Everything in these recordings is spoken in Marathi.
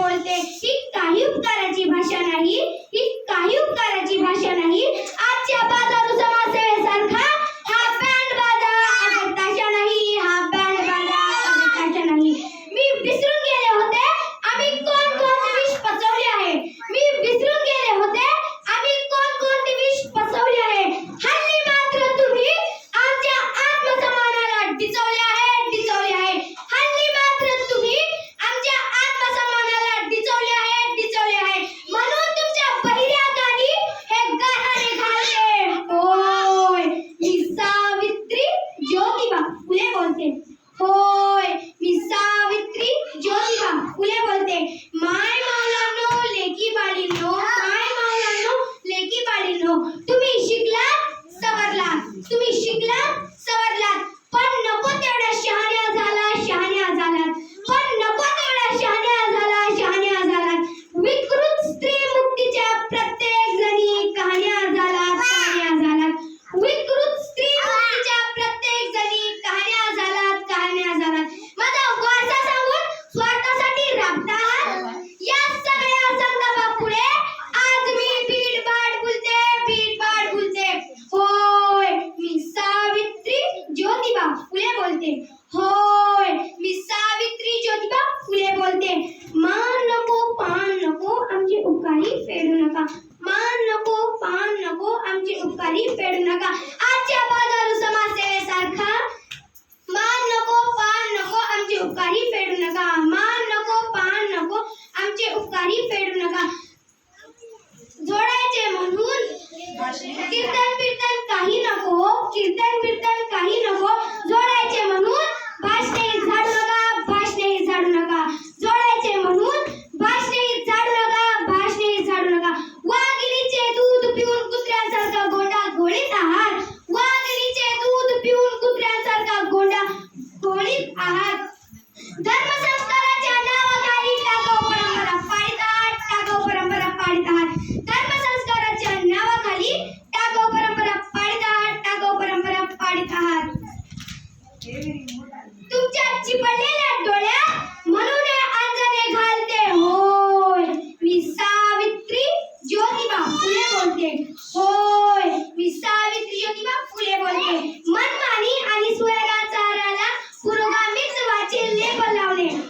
कोणतेही काही उपकाराची भाषा नाही ही काही उपकाराची भाषा नाही उपकारी फेड़ नका। मान नको पान नको आमचे उपकारी फेड़ नका। आज्या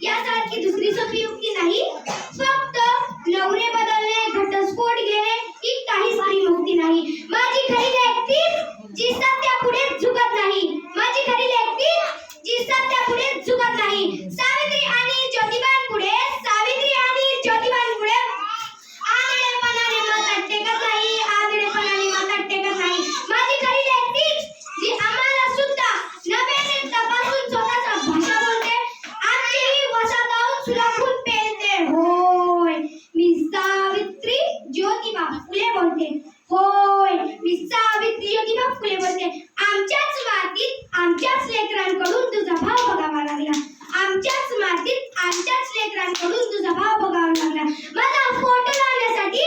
यासारखी दुसरी सोपी युक्ती तुझा भाव बघावा लागला. माझा फोटो लावण्यासाठी